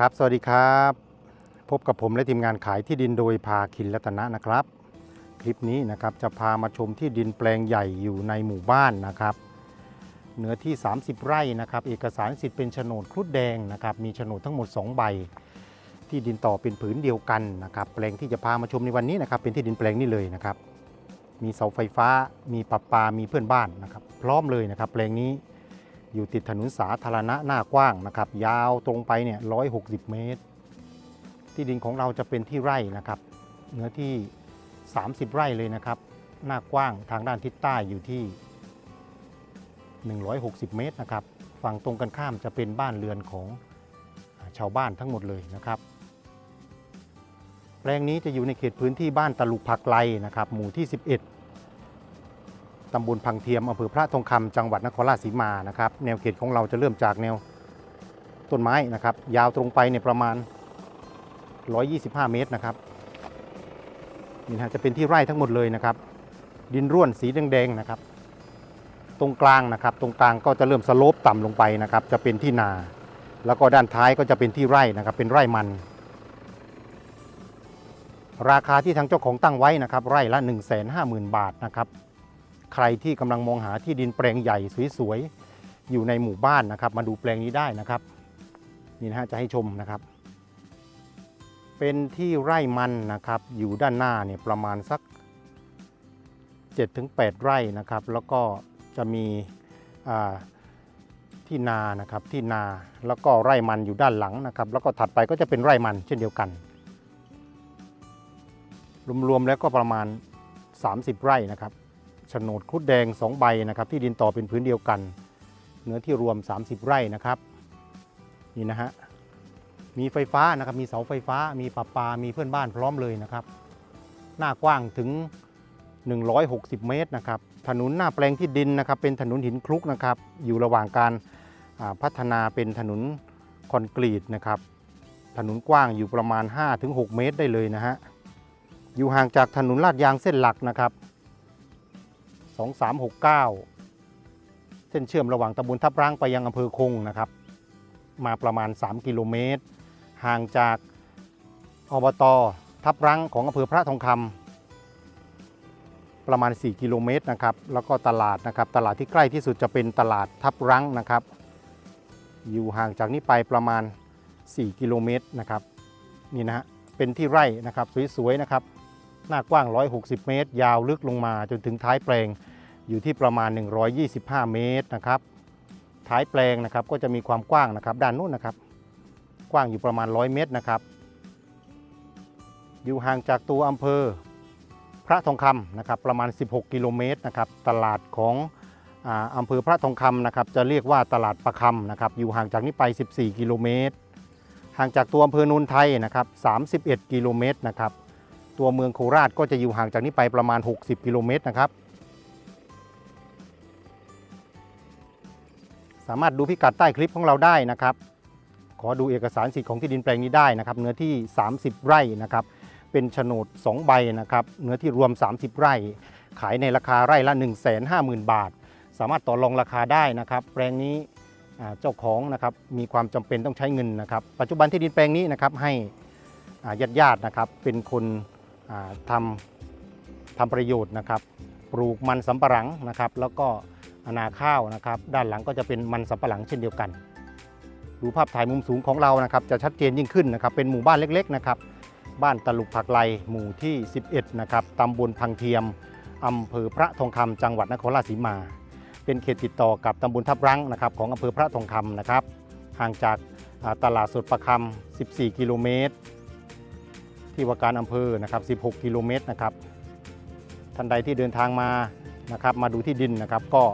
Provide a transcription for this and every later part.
ครับ สวัสดีครับ พบกับผมและทีมงานขายที่ดินโดยพาคินรัตนะนะครับ คลิปนี้นะครับจะพามาชมที่ดินแปลงใหญ่อยู่ในหมู่บ้านนะครับ เนื้อที่ 30 ไร่นะครับ เอกสารสิทธิ์เป็นโฉนดครุฑแดงนะครับ มีโฉนดทั้งหมด 2 ใบ ที่ดินต่อเป็นผืนเดียวกันนะครับ แปลงที่จะพามาชมในวันนี้นะครับ เป็นที่ดินแปลงนี้เลยนะครับ มีเสาไฟฟ้า มีประปา มีเพื่อนบ้านนะครับ พร้อมเลยนะครับ แปลงนี้ อยู่ติดถนนสาธารณะหน้ากว้างนะครับ ยาวตรงไปเนี่ย160เมตร ที่ดินของเราจะเป็นที่ไร่นะครับ เนื้อที่ 30 ไร่เลยนะครับ หน้ากว้างทางด้านทิศใต้อยู่ที่ 160 เมตรนะครับ ฝั่งตรงกันข้ามจะเป็นบ้านเรือนของชาวบ้านทั้งหมดเลยนะครับ แปลงนี้จะอยู่ในเขตพื้นที่บ้านตะลุกผักไลนะครับ หมู่ที่ 11 ตำบลพังเทียมอำเภอพระทองคำจังหวัดนครราชสีมานะครับแนวเขตของเราจะเริ่มจากแนวต้นไม้นะครับ ยาวตรงไปเนี่ยประมาณ 125 เมตรนะครับนี่นะฮะจะเป็นที่ไร่ทั้งหมดเลยนะครับ ดินร่วนสีแดงๆนะครับ ตรงกลางนะครับ ตรงกลางก็จะเริ่มสโลปต่ำลงไปนะครับ จะเป็นที่นา แล้วก็ด้านท้ายก็จะเป็นที่ไร่นะครับ เป็นไร่มัน ราคาที่ทางเจ้าของตั้งไว้นะครับ ไร่ละ 150,000 บาทนะครับ ใครที่กำลังมองหาที่ดินแปลงใหญ่สวยๆอยู่ในหมู่บ้านนะครับ มาดูแปลงนี้ได้นะครับนี่นะฮะจะให้ชมนะครับ เป็นที่ไร่มันนะครับ อยู่ด้านหน้าเนี่ยประมาณสัก 7-8 ไร่นะครับ แล้วก็จะมีที่นานะครับที่นาแล้วก็ไร่มันอยู่ด้านหลังนะครับ แล้วก็ถัดไปก็จะเป็นไร่มันเช่นเดียวกัน รวมๆแล้วก็ประมาณ 30 ไร่นะครับ ฉนดครุฑแดง 2 ใบนะครับ ที่ดินต่อเป็นพื้นเดียวกัน เนื้อที่รวม 30 ไร่นะครับ นี่นะฮะ มีไฟฟ้านะครับ มีเสาไฟฟ้า มีปะปา มีเพื่อนบ้านพร้อมเลยนะครับ หน้ากว้างถึง 160 เมตรนะครับ ถนนหน้าแปลงที่ดินนะครับ เป็นถนนหินคลุกนะครับ อยู่ระหว่างการพัฒนาเป็นถนนคอนกรีตนะครับ ถนนกว้างอยู่ประมาณ 5-6 เมตรได้เลยนะฮะ อยู่ห่างจากถนนลาดยางเส้นหลักนะครับ 2369 เส้นเชื่อมระหว่างตำบลทับร้างไปยังอำเภอคงนะครับ มาประมาณ 3 กิโลเมตร ห่างจากอบตทับรังของอำเภอพระทองคำประมาณ 4 กิโลเมตรนะครับ แล้วก็ตลาดนะครับ ตลาดที่ใกล้ที่สุดจะเป็นตลาดทับรังนะครับ อยู่ห่างจากนี้ไปประมาณ 4 กิโลเมตรนะครับ นี่นะฮะ เป็นที่ไร่นะครับ สวยๆนะครับ หน้ากว้าง 160 เมตร ยาวลึกลงมาจนถึงท้ายแปลง อยู่ที่ประมาณ 125 เมตรนะครับ ท้ายแปลงนะครับก็จะมีความกว้างนะครับด้านนู้นนะครับ กว้างอยู่ประมาณ 100 เมตรนะครับ อยู่ห่างจากตัวอำเภอพระทองคำนะครับประมาณ 16 กิโลเมตรนะครับ ตลาดของอำเภอพระทองคำนะครับจะเรียกว่าตลาดประคำนะครับ อยู่ห่างจากนี้ไป 14 กิโลเมตร ห่างจากตัวอำเภอโนนไทยนะครับ31 กิโลเมตรนะครับ ตัวเมืองโคราชก็จะอยู่ห่างจากนี้ไปประมาณ 60 กิโลเมตรนะครับ สามารถดูพิกัดใต้คลิปของเราได้นะครับ ขอดูเอกสารสิทธิ์ของที่ดินแปลงนี้ได้นะครับ เนื้อที่ 30 ไร่นะครับ เป็นโฉนด 2 ใบนะครับ เนื้อที่รวม 30 ไร่ ขายในราคาไร่ละ 150,000 บาท สามารถต่อรองราคาได้นะครับ แปลงนี้เจ้าของนะครับมีความจำเป็นต้องใช้เงินนะครับ ปัจจุบันที่ดินแปลงนี้นะครับให้ญาติญาตินะครับเป็นคนอ่าทำทำประโยชน์นะครับ ปลูกมันสำปะหลังนะครับ แล้วก็ นาข้าวนะครับ ด้านหลังก็จะเป็นมันสำปะหลังเช่นเดียวกัน ดูภาพถ่ายมุมสูงของเรานะครับ จะชัดเจนยิ่งขึ้นนะครับ เป็นหมู่บ้านเล็ก ๆ นะครับ บ้านตลุกผักไลหมู่ที่ 11 นะครับตำบลพังเทียมอำเภอพระทองคำจังหวัดนครราชสีมา เป็นเขตติดต่อกับตำบลทับรังนะครับ ของอำเภอพระทองคำนะครับ ห่างจากตลาดสดประคำ14 กิโลเมตร ที่ว่าการอำเภอนะครับ 16 กิโลเมตรนะครับ ท่านใดที่เดินทางมานะครับ มาดูที่ดินนะครับ ก็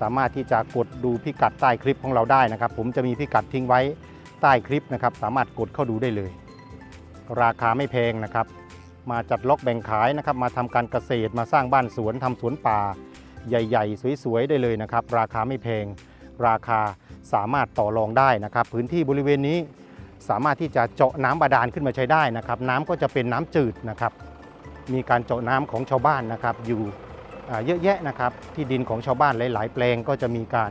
สามารถที่จะกดดูพิกัดใต้คลิปของเราได้นะครับ ผมจะมีพิกัดทิ้งไว้ใต้คลิปนะครับ สามารถกดเข้าดูได้เลย ราคาไม่แพงนะครับ มาจัดล็อกแบ่งขายนะครับ มาทำการเกษตรมาสร้างบ้านสวนทำสวนป่า ใหญ่ๆ สวยๆ ได้เลยนะครับ ราคาไม่แพง ราคาสามารถต่อรองได้นะครับ พื้นที่บริเวณนี้สามารถที่จะเจาะน้ำบาดาลขึ้นมาใช้ได้นะครับ น้ำก็จะเป็นน้ำจืดนะครับ มีการเจาะน้ำของชาวบ้านนะครับอยู่ เยอะแยะนะครับที่ดินของชาวบ้านหลาย ๆ แปลงก็จะมีการ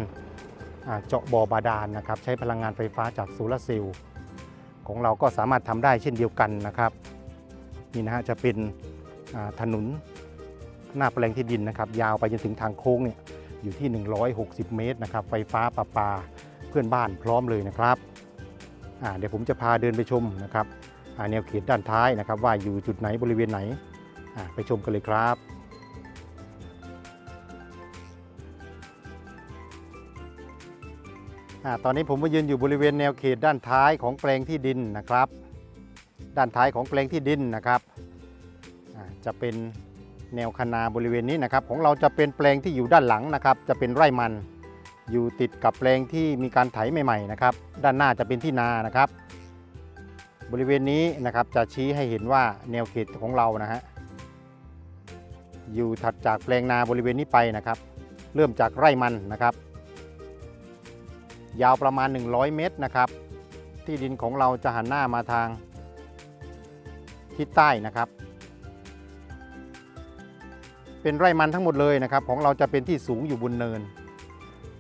เจาะบ่อบาดาลนะครับ ใช้พลังงานไฟฟ้าจากโซลาร์เซลล์ของเราก็สามารถทำได้เช่นเดียวกันนะครับนี่นะฮะจะเป็นถนนหน้าแปลงที่ดินนะครับ ยาวไปจนถึงทางโค้งเนี่ยอยู่ที่ 160 เมตรนะครับ ไฟฟ้าประปาเพื่อนบ้านพร้อมเลยนะครับเดี๋ยวผมจะพาเดินไปชมนะครับแนวเขตด้านท้ายนะครับ ว่าอยู่จุดไหนบริเวณไหนไปชมกันเลยครับ ตอนนี้ผมมายืนอยู่บริเวณแนวเขตด้านท้ายของแปลงที่ดินนะครับ ด้านท้ายของแปลงที่ดินนะครับจะเป็นแนวคนาบริเวณนี้นะครับ ของเราจะเป็นแปลงที่อยู่ด้านหลังนะครับ จะเป็นไร่มัน อยู่ติดกับแปลงที่มีการไถใหม่ๆนะครับ ด้านหน้าจะเป็นที่นานะครับ บริเวณนี้นะครับจะชี้ให้เห็นว่าแนวเขตของเรานะฮะอยู่ถัดจากแปลงนาบริเวณนี้ไปนะครับ เริ่มจากไร่มันนะครับ ยาวประมาณ 100 เมตรนะครับ ที่ดินของเราจะหันหน้ามาทางทิศใต้นะครับ เป็นไร่มันทั้งหมดเลยนะครับ ของเราจะเป็นที่สูงอยู่บนเนิน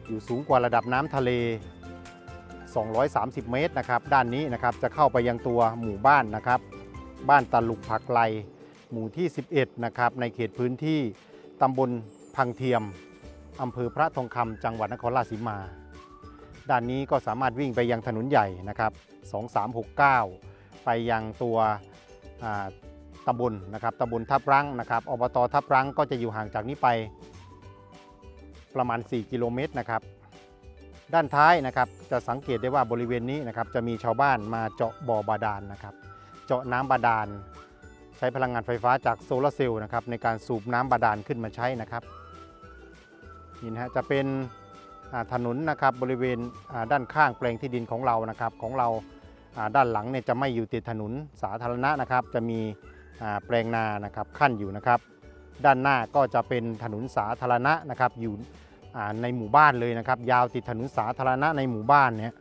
อยู่สูงกว่าระดับน้ำทะเล 230 เมตรนะครับ ด้านนี้นะครับจะเข้าไปยังตัวหมู่บ้านนะครับ บ้านตะลุกผักไลหมู่ที่ 11 นะครับ ในเขตพื้นที่ตำบลพังเทียมอำเภอพระทองคำจังหวัดนครราชสีมา ด้านนี้ก็สามารถวิ่งไปยังถนนใหญ่นะครับ 2369 ไปยังตัวตำบลนะครับตำบลทับรังนะครับอบตทับรังก็จะอยู่ห่างจากนี้ไปประมาณ 4 กิโลเมตรนะครับ ด้านท้ายนะครับจะสังเกตได้ว่าบริเวณนี้นะครับจะมีชาวบ้านมาเจาะบ่อบาดาลนะครับ เจาะน้ำบาดาล ใช้พลังงานไฟฟ้าจากโซลาร์เซลล์นะครับในการสูบน้ำบาดาลขึ้นมาใช้นะครับนี่นะฮะจะเป็น ถนนนะครับบริเวณด้านข้างแปลงที่ดินของเรานะครับของเราด้านหลังเนี่ยจะไม่อยู่ติดถนนสาธารณะนะครับ จะมีแปลงนานะครับขั้นอยู่นะครับ ด้านหน้าก็จะเป็นถนนสาธารณะนะครับอยู่ในหมู่บ้านเลยนะครับ ยาวติดถนนสาธารณะในหมู่บ้านเนี่ย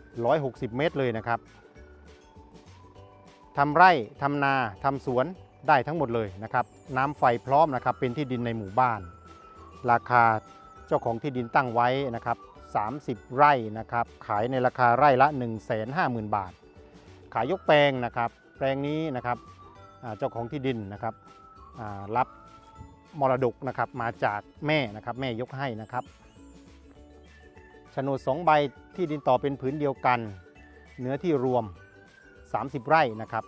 160 เมตรเลยนะครับทำไร่ทำนาทำสวนได้ทั้งหมดเลยนะครับ น้ำไฟพร้อมนะครับเป็นที่ดินในหมู่บ้าน ราคา จ้าของที่ดินตั้งไว้นะครับ30 ไร่นะครับ ขายในราคาไร่ละ 150,000 บาท ขายยกแปลงนะครับ แปลงนี้นะครับเจ้าของที่ดินนะครับรับมรดกนะครับมาจากแม่นะครับแม่ยกให้นะครับโฉนดสองใบที่ดินต่อเป็นผืนเดียวกัน เนื้อที่รวม 30 ไร่นะครับ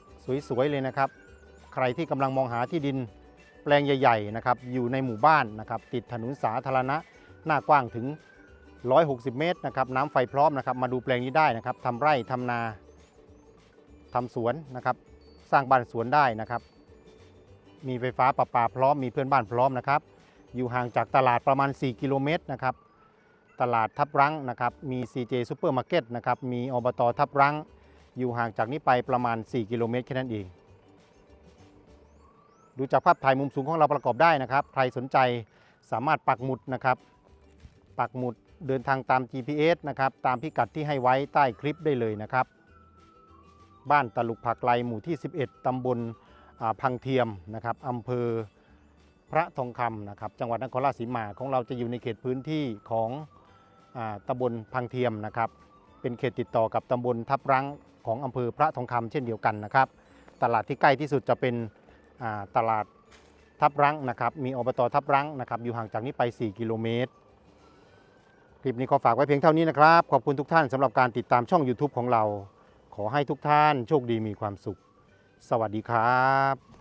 สวยๆเลยนะครับ ใครที่กำลังมองหาที่ดินแปลงใหญ่ๆนะครับอยู่ในหมู่บ้านนะครับติดถนนสาธารณะ หน้ากว้างถึง 160 เมตรนะครับน้ำไฟพร้อมนะครับมาดูแปลงนี้ได้นะครับทำไร่ทำนาทำสวนนะครับสร้างบ้านสวนได้นะครับ มีไฟฟ้าประปาพร้อมมีเพื่อนบ้านพร้อมนะครับ อยู่ห่างจากตลาดประมาณ 4 กิโลเมตรนะครับตลาดทับรังนะครับมี CJ Supermarket นะครับมีอบตทับรังอยู่ห่างจากนี้ไปประมาณ 4 กิโลเมตรแค่นั้นเองดูจากภาพถ่ายมุมสูงของเราประกอบได้นะครับ ใครสนใจสามารถปักหมุดนะครับ ปักหมุดเดินทางตาม GPS นะครับตามพิกัดที่ให้ไว้ใต้คลิปได้เลยนะครับ บ้านตะลุกผักไลหมู่ที่ 11ตำบลอ่าพังเทียมนะครับอำเภอพระทองคำนะครับจังหวัดนครราชสีมาของเราจะอยู่ในเขตพื้นที่ของอาตำบลพังเทียมนะครับ เป็นเขตติดต่อกับตำบลทับรังของอำเภอพระทองคำเช่นเดียวกันนะครับ ตลาดที่ใกล้ที่สุดจะเป็นตลาดทับรังนะครับ มีอบตทับรังนะครับ อยู่ห่างจากนี้ไป 4 กิโลเมตร คลิปนี้ขอฝากไว้เพียงเท่านี้นะครับ ขอบคุณทุกท่านสำหรับการติดตามช่อง YouTube ของเรา ขอให้ทุกท่านโชคดีมีความสุข สวัสดีครับ